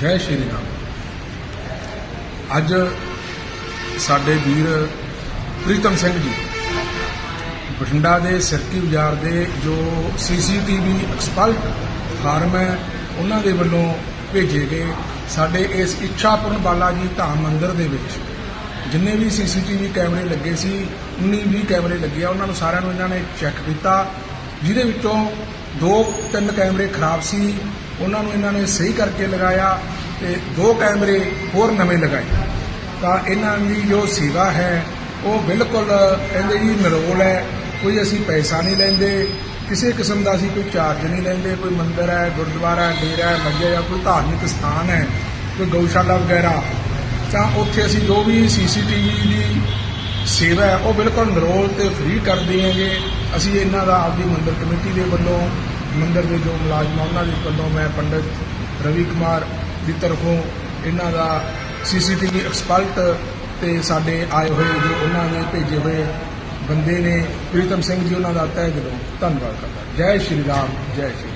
ਜੈ ਸ਼੍ਰੀ ਰਾਮ। ਅੱਜ ਸਾਡੇ ਵੀਰ ਪ੍ਰੀਤਮ ਸਿੰਘ ਜੀ, ਬਠਿੰਡਾ ਦੇ ਸਿਰਕੀ ਬਾਜ਼ਾਰ ਦੇ ਜੋ ਸੀਸੀਟੀਵੀ ਐਕਸਪਰਟ ਫਾਰਮ ਹੈ, ਉਹਨਾਂ ਦੇ ਵੱਲੋਂ ਭੇਜੇ ਗਏ ਸਾਡੇ ਇਸ ਇੱਛਾਪੂਰਨ ਬਾਲਾ ਜੀ ਧਾਮ ਮੰਦਿਰ ਦੇ ਵਿੱਚ। ਜਿੰਨੇ ਵੀ ਸੀਸੀਟੀਵੀ ਕੈਮਰੇ ਲੱਗੇ ਸੀ 19 20 ਕੈਮਰੇ ਲੱਗੇ ਆ, ਉਹਨਾਂ ਨੂੰ ਸਾਰਿਆਂ ਨੂੰ ਇਹਨਾਂ ਨੇ ਚੈੱਕ ਕੀਤਾ। ਜਿਹਦੇ ਵਿੱਚੋਂ ਦੋ ਤਿੰਨ ਕੈਮਰੇ ਖਰਾਬ ਸੀ, ਉਹਨਾਂ ਨੂੰ ਇਹਨਾਂ ਨੇ ਸਹੀ ਕਰਕੇ ਲਗਾਇਆ ਤੇ ਦੋ ਕੈਮਰੇ ਹੋਰ ਨਵੇਂ ਲਗਾਏ। ਤਾਂ ਇਹਨਾਂ ਦੀ ਜੋ ਸੇਵਾ ਹੈ, ਉਹ ਬਿਲਕੁਲ ਕਹਿੰਦੇ ਜੀ ਨਿਰੋਲ ਹੈ, ਕੋਈ ਅਸੀਂ ਪੈਸਾ ਨਹੀਂ ਲੈਂਦੇ, ਕਿਸੇ ਕਿਸਮ ਦਾ ਅਸੀਂ ਕੋਈ ਚਾਰਜ ਨਹੀਂ ਲੈਂਦੇ, ਕੋਈ ਮੰਦਿਰ ਹੈ, ਗੁਰਦੁਆਰਾ ਡੇਰਾ ਹੈ ਮਸਜਿਦ ਜਾਂ ਕੋਈ ਧਾਰਮਿਕ ਸਥਾਨ ਹੈ, ਕੋਈ ਗਊਸ਼ਾਲਾ ਵਗੈਰਾ, ਤਾਂ ਉੱਥੇ ਅਸੀਂ ਜੋ ਵੀ ਸੀਸੀਟੀਵੀ ਦੀ ਸੇਵਾ ਹੈ, ਉਹ ਬਿਲਕੁਲ ਨਿਰੋਲ ਤੇ ਫ੍ਰੀ ਕਰਦੇ ਹਾਂਗੇ ਅਸੀਂ ਇਹਨਾਂ ਦਾ ਆਪਦੀ ਮੰਦਰ ਕਮੇਟੀ ਦੇ ਵੱਲੋਂ, ਮੰਦਰ ਦੇ ਜੋ ਮੁਲਾਜ਼ਮ ਆ, ਉਹਨਾਂ ਦੇ ਵੱਲੋਂ ਮੈਂ ਪੰਡਿਤ ਰਵੀ ਕੁਮਾਰ ਦੀ ਤਰਫੋਂ ਇਹਨਾਂ ਦਾ ਸੀਸੀਟੀਵੀ ਐਕਸਪਰਟ ਤੇ ਸਾਡੇ ਆਏ ਹੋਏ ਜੋ ਉਹਨਾਂ ਦੇ ਭੇਜੇ ਹੋਏ ਬੰਦੇ ਨੇ, ਪ੍ਰੀਤਮ ਸਿੰਘ ਜੀ ਉਹਨਾਂ ਦਾ ਤਹਿ ਦਿਲੋਂ ਧੰਨਵਾਦ ਕਰਦਾ ਜੈ ਸ਼੍ਰੀ ਰਾਮ, ਜੈ ਸ਼੍ਰੀ